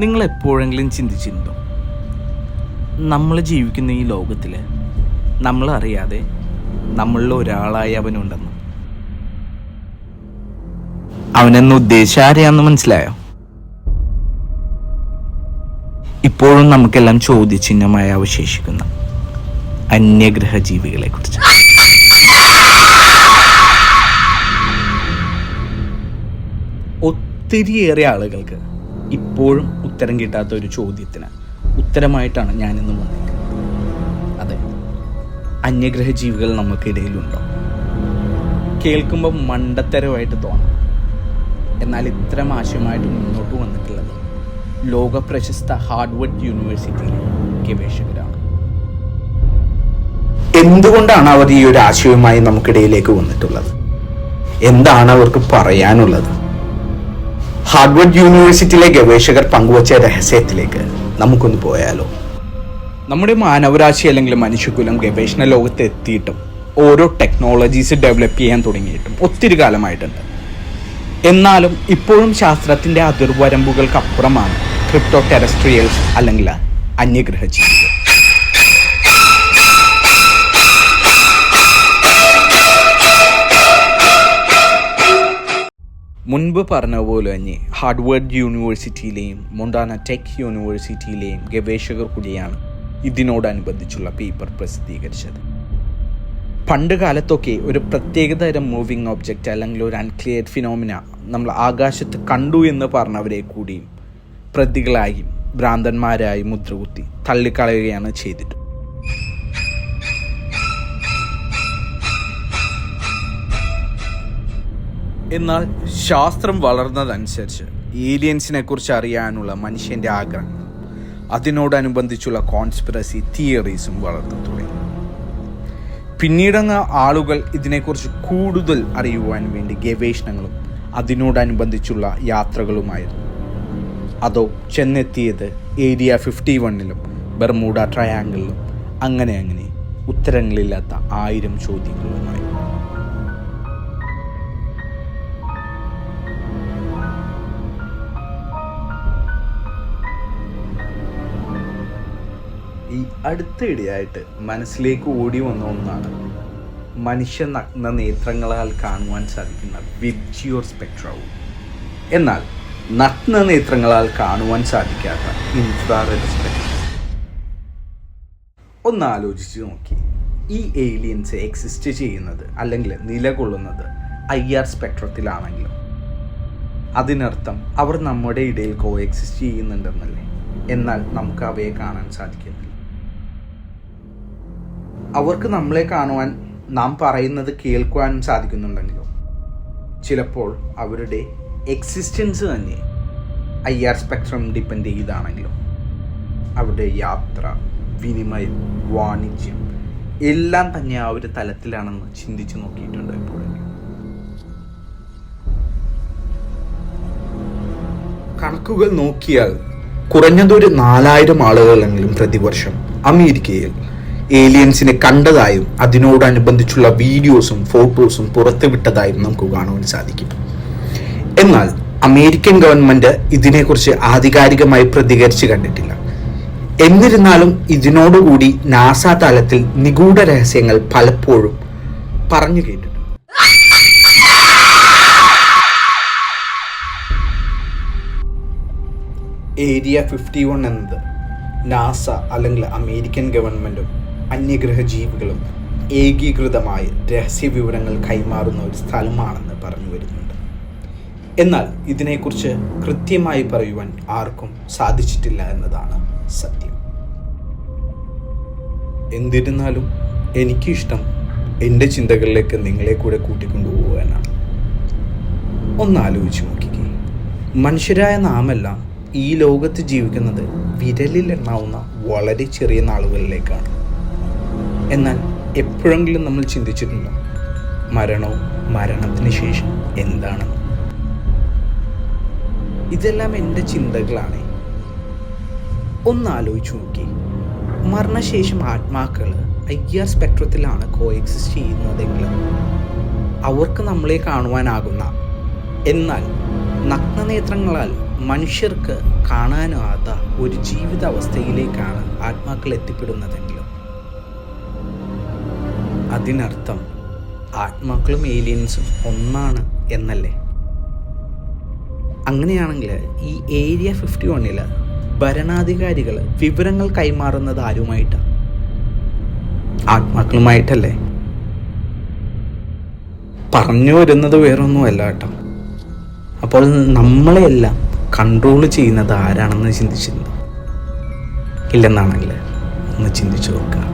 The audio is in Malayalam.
നിങ്ങൾ എപ്പോഴെങ്കിലും ചിന്തിച്ചിട്ടുണ്ടോ? നമ്മൾ ജീവിക്കുന്ന ഈ ലോകത്തിൽ നമ്മൾ അറിയാതെ നമ്മളിൽ ഒരാളായി അവനുണ്ടെന്ന് അവനെന്ന് ഉദ്ദേശിച്ച ആരെയാന്ന് മനസ്സിലായോ? ഇപ്പോഴും നമുക്കെല്ലാം ചോദ്യചിഹ്നമായി അവശേഷിക്കുന്ന അന്യഗ്രഹ ജീവികളെ കുറിച്ച് ഒത്തിരിയേറെ ആളുകൾക്ക് ഇപ്പോഴും ഉത്തരം കിട്ടാത്ത ഒരു ചോദ്യത്തിന് ഉത്തരമായിട്ടാണ് ഞാനിന്ന് വന്നിരിക്കുന്നത്. അതെ അന്യഗ്രഹ ജീവികൾ നമുക്കിടയിലുണ്ടോ കേൾക്കുമ്പോൾ മണ്ടത്തരമായിട്ട് തോന്നാം. എന്നാൽ ഇത്തരം ആശയമായിട്ട് മുന്നോട്ട് വന്നിട്ടുള്ളത് ലോക പ്രശസ്ത ഹാർഡ്വർഡ് യൂണിവേഴ്സിറ്റിയിലെ ഗവേഷകരാണ്. എന്തുകൊണ്ടാണ് അവർ ഈ ഒരു ആശയവുമായി നമുക്കിടയിലേക്ക് വന്നിട്ടുള്ളത്? എന്താണ് അവർക്ക് പറയാനുള്ളത്? ഹാർഡ്വർഡ് യൂണിവേഴ്സിറ്റിയിലെ ഗവേഷകർ പങ്കുവച്ച രഹസ്യത്തിലേക്ക് നമുക്കൊന്ന് പോയാലോ? നമ്മുടെ മാനവരാശി അല്ലെങ്കിൽ മനുഷ്യകുലം ഗവേഷണ ലോകത്ത് എത്തിയിട്ടും ഓരോ ടെക്നോളജീസ് ഡെവലപ്പ് ചെയ്യാൻ തുടങ്ങിയിട്ടും ഒത്തിരി കാലമായിട്ടുണ്ട്. എന്നാലും ഇപ്പോഴും ശാസ്ത്രത്തിന്റെ അതിർവരമ്പുകൾക്കപ്പുറമാണ് ക്രിപ്റ്റോ ടെറസ്ട്രിയൽസ് അല്ലെങ്കിൽ അന്യഗ്രഹ മുൻപ് പറഞ്ഞ പോലെ തന്നെ ഹാർഡ്വേർഡ് യൂണിവേഴ്സിറ്റിയിലെയും മൊണ്ടാന ടെക് യൂണിവേഴ്സിറ്റിയിലെയും ഗവേഷകർ കൂടിയാണ് ഇതിനോടനുബന്ധിച്ചുള്ള പേപ്പർ പ്രസിദ്ധീകരിച്ചത്. പണ്ട് കാലത്തൊക്കെ ഒരു പ്രത്യേകതരം മൂവിങ് ഒബ്ജക്റ്റ് അല്ലെങ്കിൽ ഒരു അൺക്ലിയർ ഫിനോമിന നമ്മൾ ആകാശത്ത് കണ്ടു എന്ന് പറഞ്ഞവരെ കൂടിയും പ്രതികളായും ഭ്രാന്തന്മാരായി മുദ്രകുത്തി തള്ളിക്കളയുകയാണ് ചെയ്തിട്ട് എന്നാൽ ശാസ്ത്രം വളർന്നതനുസരിച്ച് ഏലിയൻസിനെ കുറിച്ച് അറിയാനുള്ള മനുഷ്യന്റെ ആഗ്രഹം അതിനോടനുബന്ധിച്ചുള്ള കോൺസ്പിറസി തിയറീസും വളർന്നു തുടങ്ങി. പിന്നീടങ്ങ് ആളുകൾ ഇതിനെക്കുറിച്ച് കൂടുതൽ അറിയുവാൻ വേണ്ടി ഗവേഷണങ്ങളും അതിനോടനുബന്ധിച്ചുള്ള യാത്രകളുമായിരുന്നു. അതോ ചെന്നെത്തിയത് ഏരിയ ഫിഫ്റ്റി വണ്ണിലും ബർമൂഡ ട്രയാങ്കിളിലും അങ്ങനെ അങ്ങനെ ഉത്തരങ്ങളില്ലാത്ത ആയിരം ചോദ്യങ്ങളുമായി. അടുത്തിടെയായിട്ട് മനസ്സിലേക്ക് ഓടി വന്ന ഒന്നാണ് മനുഷ്യ നഗ്ന നേത്രങ്ങളാൽ കാണുവാൻ സാധിക്കുന്ന വിബ്ജിയോർ സ്പെക്ട്രവും. എന്നാൽ നഗ്ന നേത്രങ്ങളാൽ കാണുവാൻ സാധിക്കാത്ത ഇൻഫ്രാറെഡ് സ്പെക്ട്രം ഒന്ന് ആലോചിച്ച് നോക്കി. ഈ ഏലിയൻസ് എക്സിസ്റ്റ് ചെയ്യുന്നത് അല്ലെങ്കിൽ നിലകൊള്ളുന്നത് ഐ ആർ സ്പെക്ട്രത്തിലാണെങ്കിലും അതിനർത്ഥം അവർ നമ്മുടെ ഇടയിൽ കോ എക്സിസ്റ്റ് ചെയ്യുന്നുണ്ടെന്നല്ലേ? എന്നാൽ നമുക്ക് അവയെ കാണാൻ സാധിക്കുന്നില്ല. അവർക്ക് നമ്മളെ കാണുവാൻ നാം പറയുന്നത് കേൾക്കുവാനും സാധിക്കുന്നുണ്ടെങ്കിലോ? ചിലപ്പോൾ അവരുടെ എക്സിസ്റ്റൻസ് തന്നെ ഐ ആർ സ്പെക്ട്രം ഡിപ്പെൻഡ് ചെയ്താണെങ്കിലോ? അവരുടെ യാത്ര വിനിമയം വാണിജ്യം എല്ലാം തന്നെ ആ ഒരു തലത്തിലാണെന്ന് ചിന്തിച്ചു നോക്കിയിട്ടുണ്ട് എപ്പോഴെങ്കിലും കണക്കുകൾ നോക്കിയാൽ കുറഞ്ഞതൊരു നാലായിരം ആളുകളെങ്കിലും പ്രതിവർഷം അമേരിക്കയിൽ ഏലിയൻസിനെ കണ്ടതായും അതിനോടനുബന്ധിച്ചുള്ള വീഡിയോസും ഫോട്ടോസും പുറത്തുവിട്ടതായും നമുക്ക് കാണുവാൻ സാധിക്കും. എന്നാൽ അമേരിക്കൻ ഗവൺമെന്റ് ഇതിനെക്കുറിച്ച് ആധികാരികമായി പ്രതികരിച്ചു കണ്ടിട്ടില്ല. എന്നിരുന്നാലും ഇതിനോടുകൂടി നാസ തലത്തിൽ നിഗൂഢ രഹസ്യങ്ങൾ പലപ്പോഴും പറഞ്ഞു കേട്ടിട്ടുണ്ട്. ഏരിയ ഫിഫ്റ്റി വൺ എന്നത് നാസ അല്ലെങ്കിൽ അമേരിക്കൻ ഗവൺമെന്റും അന്യഗ്രഹ ജീവികളും ഏകീകൃതമായി രഹസ്യ വിവരങ്ങൾ കൈമാറുന്ന ഒരു സ്ഥലമാണെന്ന് പറഞ്ഞു വരുന്നുണ്ട്. എന്നാൽ ഇതിനെക്കുറിച്ച് കൃത്യമായി പറയുവാൻ ആർക്കും സാധിച്ചിട്ടില്ല എന്നതാണ് സത്യം. എന്നിരുന്നാലും എനിക്കിഷ്ടം എന്റെ ചിന്തകളിലേക്ക് നിങ്ങളെ കൂടെ കൂട്ടിക്കൊണ്ടുപോകാനാണ് ഒന്ന് ആലോചിച്ച് നോക്കിക്കേ. മനുഷ്യരായ നാമെല്ലാം ഈ ലോകത്ത് ജീവിക്കുന്നത് വിരലിൽ എണ്ണാവുന്ന വളരെ ചെറിയ നാളുകളിലേക്കാണ്. എന്നാൽ എപ്പോഴെങ്കിലും നമ്മൾ ചിന്തിച്ചിട്ടുണ്ടോ? മരണവും മരണത്തിന് ശേഷം എന്താണ്? ഇതെല്ലാം എന്റെ ചിന്തകളാണ്. ഒന്ന് ആലോചിച്ച് നോക്കി. മരണശേഷം ആത്മാക്കൾ ഐ ആർ സ്പെക്ട്രത്തിലാണ് കോ എക്സിസ്റ്റ് ചെയ്യുന്നതെങ്കിൽ അവർക്ക് നമ്മളെ കാണുവാനാകുന്ന. എന്നാൽ നഗ്നനേത്രങ്ങളാൽ മനുഷ്യർക്ക് കാണാനാവാത്ത ഒരു ജീവിതാവസ്ഥയിലേക്കാണ് ആത്മാക്കൾ എത്തിപ്പെടുന്നതെങ്കിലും അതിനർത്ഥം ആത്മാക്കളും ഏലിയൻസും ഒന്നാണ് എന്നല്ലേ? അങ്ങനെയാണെങ്കിൽ ഈ ഏരിയ ഫിഫ്റ്റി വണ്ണിൽ ഭരണാധികാരികൾ വിവരങ്ങൾ കൈമാറുന്നത് ആരുമായിട്ടാണ് ആത്മാക്കളുമായിട്ടല്ലേ? പറഞ്ഞു വരുന്നത് വേറൊന്നുമല്ല കേട്ടോ. അപ്പോൾ നമ്മളെയെല്ലാം കൺട്രോൾ ചെയ്യുന്നത് ആരാണെന്ന് ചിന്തിച്ചിരുന്നു? ഇല്ലെന്നാണെങ്കിൽ ഒന്ന് ചിന്തിച്ചു നോക്കുക.